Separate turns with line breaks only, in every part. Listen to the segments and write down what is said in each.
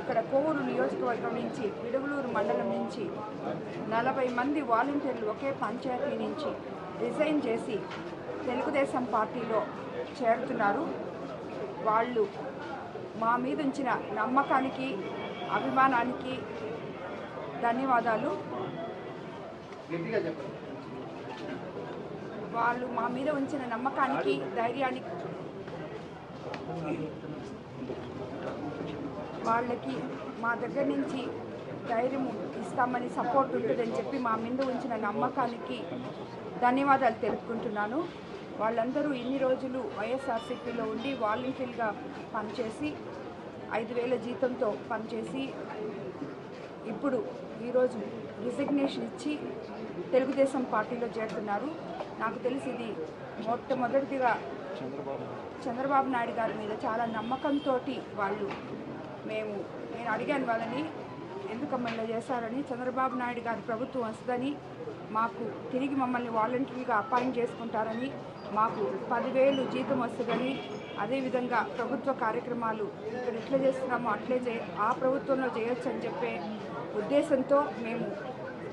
ఇక్కడ కోవూరు నియోజకవర్గం నుంచి పిడుగులూరు మండలం నుంచి నలభై మంది వాలంటీర్లు ఒకే పంచాయతీ నుంచి రిజైన్ చేసి తెలుగుదేశం పార్టీలో చేరుతున్నారు. వాళ్ళు మా మీద ఉంచిన నమ్మకానికి అభిమానానికి ధన్యవాదాలు. వాళ్ళు మా మీద ఉంచిన నమ్మకానికి ధైర్యానికి వాళ్ళకి మా దగ్గర నుంచి ధైర్యం ఇస్తామని సపోర్ట్ ఉంటుందని చెప్పి మా మీద ఉంచిన నమ్మకానికి ధన్యవాదాలు తెలుపుకుంటున్నాను. వాళ్ళందరూ ఇన్ని రోజులు వైఎస్ఆర్సీపీలో ఉండి వాలంటీర్గా పనిచేసి ఐదు వేల జీతంతో పనిచేసి ఇప్పుడు ఈరోజు రిజిగ్నేషన్ ఇచ్చి తెలుగుదేశం పార్టీలో చేరుతున్నారు. నాకు తెలిసి ఇది మొట్టమొదటిగా చంద్రబాబు నాయుడు గారి మీద చాలా నమ్మకంతో వాళ్ళు మేము నేను అడిగాను వాళ్ళని ఎందుకమ్మా ఇలా చేశారని చంద్రబాబు నాయుడు గారి ప్రభుత్వం వస్తుందని మాకు తిరిగి మమ్మల్ని వాలంటీర్గా అపాయింట్ చేసుకుంటారని మాకు పదివేలు జీతం వస్తుందని అదేవిధంగా ప్రభుత్వ కార్యక్రమాలు ఇక్కడ ఎట్లా చేస్తున్నామో అట్లే చే ఆ ప్రభుత్వంలో చేయొచ్చు అని చెప్పే ఉద్దేశంతో మేము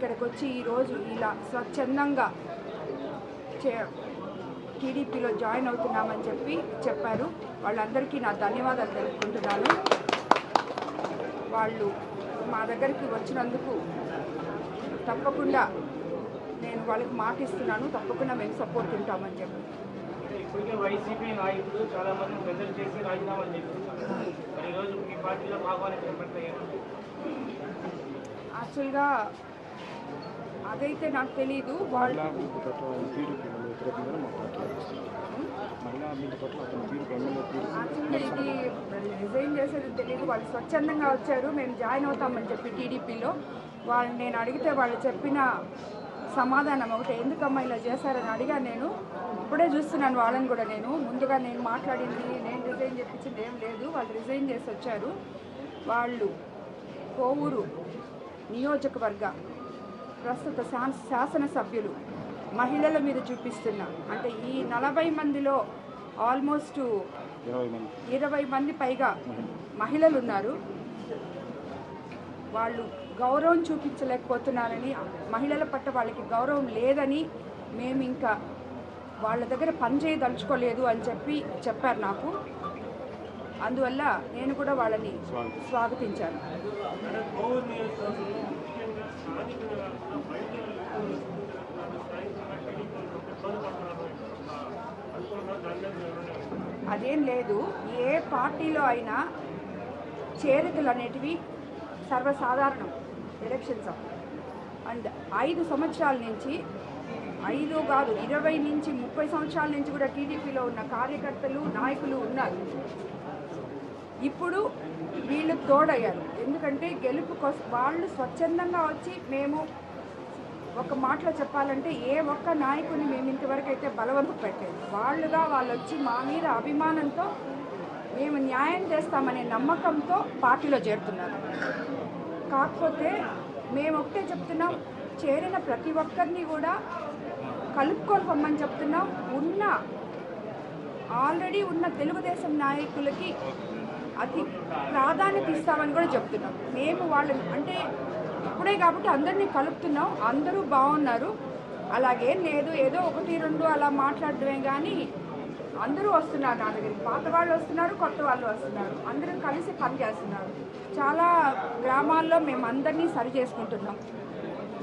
ఇక్కడికి వచ్చి ఈరోజు ఇలా స్వచ్ఛందంగా చే టీడీపీలో జాయిన్ అవుతున్నామని చెప్పి చెప్పారు. వాళ్ళందరికీ నా ధన్యవాదాలు తెలుపుకుంటున్నాను. వాళ్ళు మా దగ్గరికి వచ్చినందుకు తప్పకుండా నేను వాళ్ళకి మాట ఇస్తున్నాను. తప్పకుండా మేము సపోర్ట్ ఉంటామని చెప్పి.
ఇప్పటికే వైసీపీ నాయకులు చాలా మంది ప్రెజర్ చేసి రాజీనామాలు చేస్తున్నారు. మరి ఈరోజు మీ పార్టీలో భాగవానికి ఏర్పడతాయని
యాక్చువల్గా అదైతే నాకు తెలియదు వాళ్ళు యాక్చువల్గా ఇది రిజైన్ చేసేది తెలియదు వాళ్ళు స్వచ్ఛందంగా వచ్చారు మేము జాయిన్ అవుతామని చెప్పి టీడీపీలో. వాళ్ళు నేను అడిగితే వాళ్ళు చెప్పిన సమాధానం ఒకటి ఎందుకమ్మా ఇలా చేశారని అడిగాను నేను. ఇప్పుడే చూస్తున్నాను వాళ్ళని కూడా నేను. ముందుగా నేను మాట్లాడింది నేను రిజైన్ చెప్పించింది ఏం లేదు వాళ్ళు రిజైన్ చేసి వచ్చారు. వాళ్ళు కోవూరు నియోజకవర్గ ప్రస్తుత శాస శాసనసభ్యులు మహిళల మీద చూపిస్తున్న. అంటే ఈ నలభై మందిలో ఆల్మోస్ట్
ఇరవై మంది.
ఇరవై మంది పైగా మహిళలు ఉన్నారు వాళ్ళు గౌరవం చూపించలేకపోతున్నారని మహిళల పట్ల వాళ్ళకి గౌరవం లేదని మేము ఇంకా వాళ్ళ దగ్గర పని చేయదలుచుకోలేదు అని చెప్పి చెప్పారు నాకు. అందువల్ల నేను కూడా వాళ్ళని స్వాగతించాను. అదేం లేదు. ఏ పార్టీలో అయినా చేరికలు అనేటివి సర్వసాధారణం ఎలక్షన్స్ అండ్ ఐదు సంవత్సరాల నుంచి ఐదు కాదు ఇరవై నుంచి ముప్పై సంవత్సరాల నుంచి కూడా టీడీపీలో ఉన్న కార్యకర్తలు నాయకులు ఉన్నారు. ఇప్పుడు వీళ్ళు తోడయ్యారు. ఎందుకంటే గెలుపు కోసం వాళ్ళు స్వచ్ఛందంగా వచ్చి మేము ఒక మాటలో చెప్పాలంటే ఏ ఒక్క నాయకుని మేము ఇంతవరకు అయితే బలవంతం పెట్టలేదు. వాళ్ళుగా వాళ్ళు వచ్చి మా మీద అభిమానంతో మేము న్యాయం చేస్తామనే నమ్మకంతో పార్టీలో చేరుతున్నారు. కాకపోతే మేము ఒకటే చెప్తున్నాం చేరిన ప్రతి ఒక్కరిని కూడా కలుపుకొని పొమ్మని చెప్తున్నాం. ఉన్న ఆల్రెడీ ఉన్న తెలుగుదేశం నాయకులకి అతి ప్రాధాన్యత ఇస్తామని కూడా చెప్తున్నాం. మేము వాళ్ళని అంటే ఇప్పుడే కాబట్టి అందరినీ కలుపుతున్నాం. అందరూ బాగున్నారు. అలాగే లేదు ఏదో ఒకటి రెండు అలా మాట్లాడడమే కానీ అందరూ వస్తున్నారు నా దగ్గర పాత వాళ్ళు వస్తున్నారు కొత్త వాళ్ళు వస్తున్నారు. అందరం కలిసి పనిచేస్తున్నారు. చాలా గ్రామాల్లో మేము అందరినీ సరి చేసుకుంటున్నాం.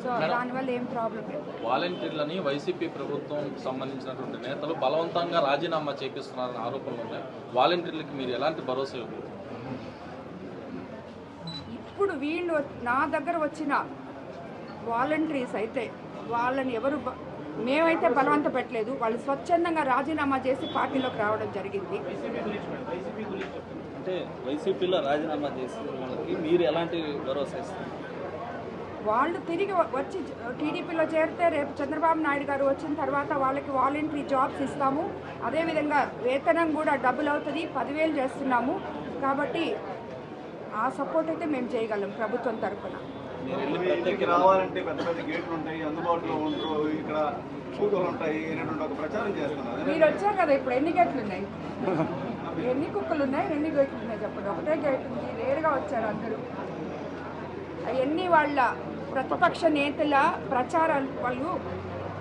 సో దానివల్ల ఏం ప్రాబ్లం లేదు.
వాలంటీర్లని వైసీపీ ప్రభుత్వం సంబంధించినటువంటి నేతలు బలవంతంగా రాజీనామా చేపిస్తున్నారని ఆరోపణలు ఉన్నాయి. వాలంటీర్లకి మీరు ఎలాంటి భరోసా ఇవ్వబోతున్నారు?
ఇప్పుడు వీళ్ళు నా దగ్గర వచ్చిన వాలంటీర్స్ అయితే వాళ్ళని ఎవరు మేమైతే బలవంత పెట్టలేదు. వాళ్ళు స్వచ్ఛందంగా రాజీనామా చేసి పార్టీలోకి రావడం జరిగింది.
అంటే వైసీపీలో రాజీనామా చేసిన వాళ్ళకి మీరు ఎలాంటి భరోసా ఇస్తారు
వాళ్ళు తిరిగి వచ్చి టీడీపీలో చేరితే రేపు చంద్రబాబు నాయుడు గారు వచ్చిన తర్వాత వాళ్ళకి వాలంటరీ జాబ్స్ ఇస్తాము. అదేవిధంగా వేతనం కూడా డబుల్ అవుతుంది పదివేలు చేస్తున్నాము. కాబట్టి ఆ సపోర్ట్ అయితే మేము చేయగలం ప్రభుత్వం తరఫున
ఇంటికి రావాలంటే పెద్ద పెద్ద గేట్లు ఉంటాయి అందుబాటులో ఉంటారు ఇక్కడ కూతులు ఉంటాయి రెండు ఒక ప్రచారం చేస్తున్నారు.
మీరు వచ్చారు కదా ఇప్పుడు ఎన్ని గేట్లు ఉన్నాయి? ఎన్ని కుక్కలు ఉన్నాయి ఎన్ని గేట్లు ఉన్నాయి చెప్పండి? ఒకటే గేట్ ఉంది నేరుగా వచ్చారు అందరూ. అవన్నీ వాళ్ళ ప్రతిపక్ష నేతల ప్రచారాలు వాళ్ళు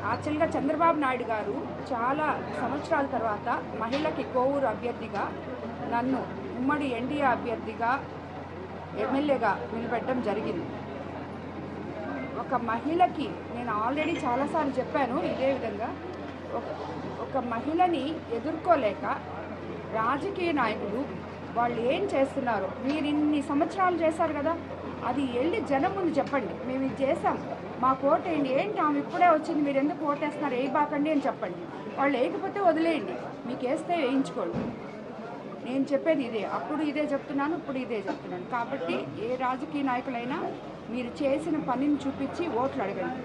యాక్చువల్గా చంద్రబాబు నాయుడు గారు చాలా సంవత్సరాల తర్వాత మహిళకి కోవూరు అభ్యర్థిగా నన్ను ఉమ్మడి ఎన్డీఏ అభ్యర్థిగా ఎమ్మెల్యేగా నిలబెట్టడం జరిగింది. ఒక మహిళకి నేను ఆల్రెడీ చాలాసార్లు చెప్పాను ఇదే విధంగా ఒక- ఒక మహిళని ఎదుర్కోలేక రాజకీయ నాయకులు వాళ్ళు ఏం చేస్తున్నారు మీరు ఇన్ని సంవత్సరాలు చేశారు కదా అది వెళ్ళి జనం ముందు చెప్పండి. మేము ఇది చేసాం మా ఓటేయండి ఏంటి? ఆమె ఇప్పుడే వచ్చింది మీరు ఎందుకు ఓటేస్తున్నారు వేయబాకండి అని చెప్పండి. వాళ్ళు వేయకపోతే వదిలేయండి. మీకు వేస్తే వేయించుకోండి. నేను చెప్పేది ఇదే. అప్పుడు ఇదే చెప్తున్నాను ఇప్పుడు ఇదే చెప్తున్నాను. కాబట్టి ఏ రాజకీయ నాయకులైనా మీరు చేసిన పనిని చూపించి ఓట్లు అడగండి.